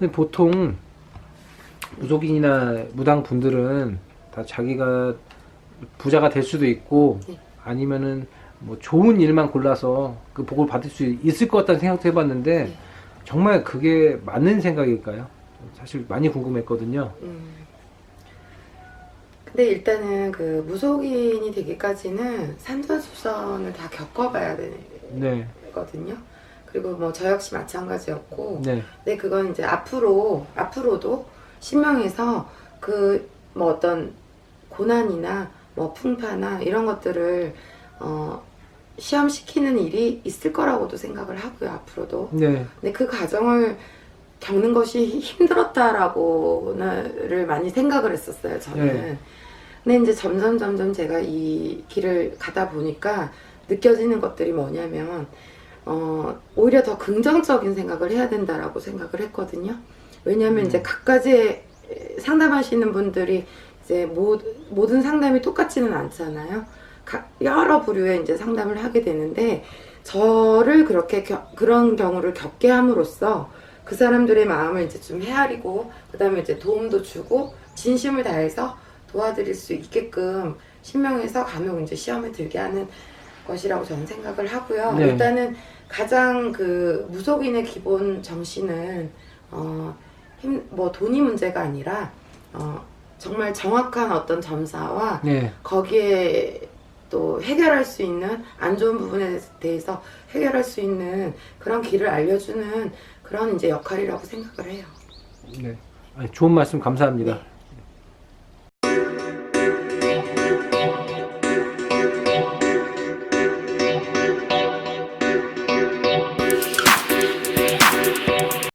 근데 보통 무속인이나 무당 분들은 다 자기가 부자가 될 수도 있고 네. 아니면은 뭐 좋은 일만 골라서 그 복을 받을 수 있을 것 같다는 생각도 해봤는데 네. 정말 그게 맞는 생각일까요? 사실 많이 궁금했거든요. 음. 근데 일단은 그 무속인이 되기까지는 산전수전을 다 겪어봐야 네, 되거든요. 그리고 뭐 저 역시 마찬가지였고, 네, 근데 그건 이제 앞으로 앞으로도 신명에서 그 뭐 어떤 고난이나 뭐 풍파나 이런 것들을 어 시험시키는 일이 있을 거라고도 생각을 하고요 앞으로도. 네, 근데 그 과정을 겪는 것이 힘들었다라고를 많이 생각을 했었어요 저는. 네. 근데 이제 점점 점점 제가 이 길을 가다 보니까 느껴지는 것들이 뭐냐면 어 오히려 더 긍정적인 생각을 해야 된다라고 생각을 했거든요 왜냐하면 음. 이제 각가지 상담하시는 분들이 이제 모, 모든 상담이 똑같지는 않잖아요. 각 여러 부류의 이제 상담을 하게 되는데 저를 그렇게 겨- 그런 경우를 겪게 함으로써 그 사람들의 마음을 이제 좀 헤아리고 그다음에 이제 도움도 주고 진심을 다해서 도와드릴 수 있게끔 신명에서 간혹 이제 시험에 들게 하는 것이라고 저는 생각을 하고요. 네. 일단은 가장 그 무속인의 기본 정신은 어, 힘, 뭐 돈이 문제가 아니라 어, 정말 정확한 어떤 점사와 네, 거기에 또 해결할 수 있는 안 좋은 부분에 대해서 해결할 수 있는 그런 길을 알려주는 그런 이제 역할이라고 생각을 해요. 네. 아니, 좋은 말씀 감사합니다. 네.